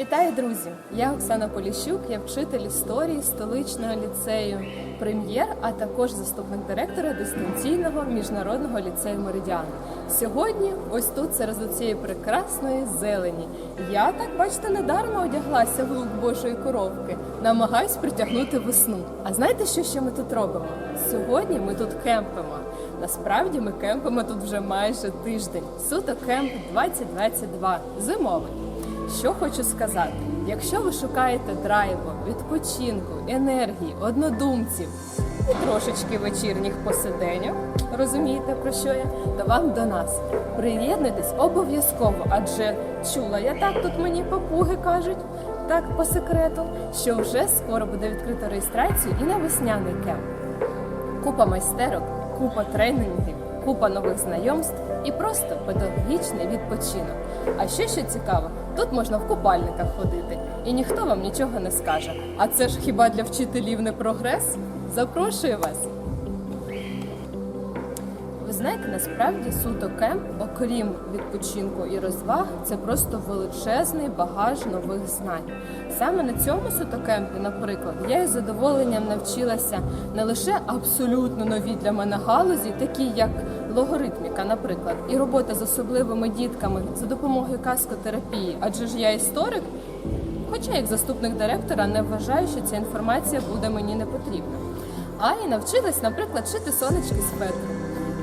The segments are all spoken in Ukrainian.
Вітаю, друзі! Я Оксана Поліщук, я вчитель історії столичного ліцею прем'єр, а також заступник директора дистанційного міжнародного ліцею Меридіан. Сьогодні, ось тут, серед цієї прекрасної зелені, я так бачите, недарма одяглася в лук Божої коровки, намагаюсь притягнути весну. А знаєте, що ще ми тут робимо? Сьогодні ми тут кемпимо. Насправді ми кемпимо тут вже майже тиждень. Суто кемп 2022, зимовий. Що хочу сказати, якщо ви шукаєте драйву, відпочинку, енергії, однодумців і трошечки вечірніх посиденьок, розумієте про що я, то вам до нас. Приєднуйтесь обов'язково, адже чула я так, тут мені папуги кажуть, так по секрету, що вже скоро буде відкрито реєстрацію і на весняний кемп. Купа майстерок, купа тренінгів, купа нових знайомств і просто педагогічний відпочинок. А ще що цікаво, тут можна в купальниках ходити, і ніхто вам нічого не скаже. А це ж хіба для вчителів не прогрес? Запрошую вас! Знаєте, насправді суто кемп, окрім відпочинку і розваг, це просто величезний багаж нових знань. Саме на цьому суто кемпі, наприклад, я із задоволенням навчилася не лише абсолютно нові для мене галузі, такі як логоритміка, наприклад, і робота з особливими дітками за допомогою каскотерапії, адже ж я історик. Хоча як заступник директора не вважаю, що ця інформація буде мені не потрібна. А і навчилась, наприклад, шити сонечки з фетру.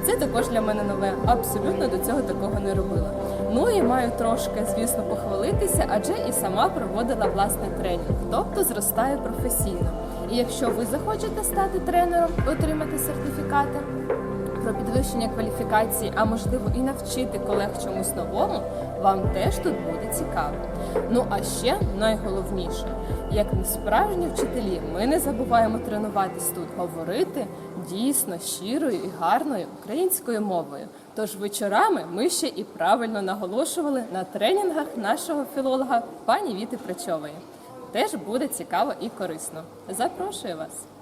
Це також для мене нове. Абсолютно до цього такого не робила. Ну і маю трошки, звісно, похвалитися, адже і сама проводила власний тренінг, тобто зростаю професійно. І якщо ви захочете стати тренером, отримати сертифікати про підвищення кваліфікації, а можливо і навчити колег чомусь новому, вам теж тут буде цікаво. Ну а ще найголовніше, як справжні вчителі, ми не забуваємо тренуватись тут, говорити дійсно щирою і гарною українською мовою. Тож вечорами ми ще і правильно наголошували на тренінгах нашого філолога пані Віти Причової. Теж буде цікаво і корисно. Запрошую вас!